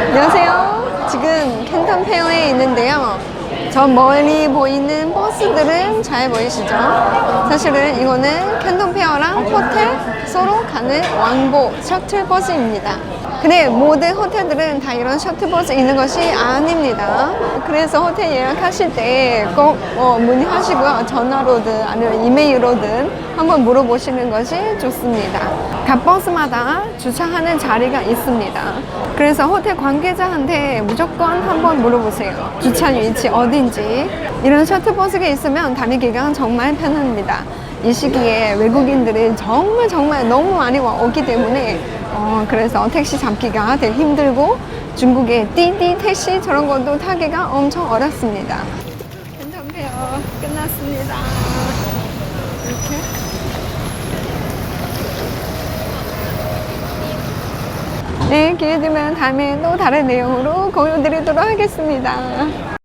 안녕하세요. 지금 캔턴 페어에 있는데요. 저 멀리 보이는 버스들은 잘 보이시죠? 사실은 이거는 캔턴 페어랑 호텔 서로 가는 왕복 셔틀 버스입니다. 근데 모든 호텔들은 다 이런 셔틀 버스 있는 것이 아닙니다. 그래서 호텔 예약하실 때꼭 어, 문의하시고요. 전화로든 아니면 이메일로든 한번 물어보시는 것이 좋습니다. 각 버스마다 주차하는 자리가 있습니다. 그래서 호텔 관계자한테 무조건 한번 물어보세요. 주차 위치 어딘지. 이런 셔틀버스가 있으면 다니기가 정말 편합니다. 이 시기에 외국인들이 정말 정말 너무 많이 와 오기 때문에 어, 그래서 택시 잡기가 되게 힘들고 중국의 띠띠 택시 저런 것도 타기가 엄청 어렵습니다. 괜찮네요. 끝났습니다. 이렇게. 네, 기회 되면 다음에 또 다른 내용으로 공유 드리도록 하겠습니다.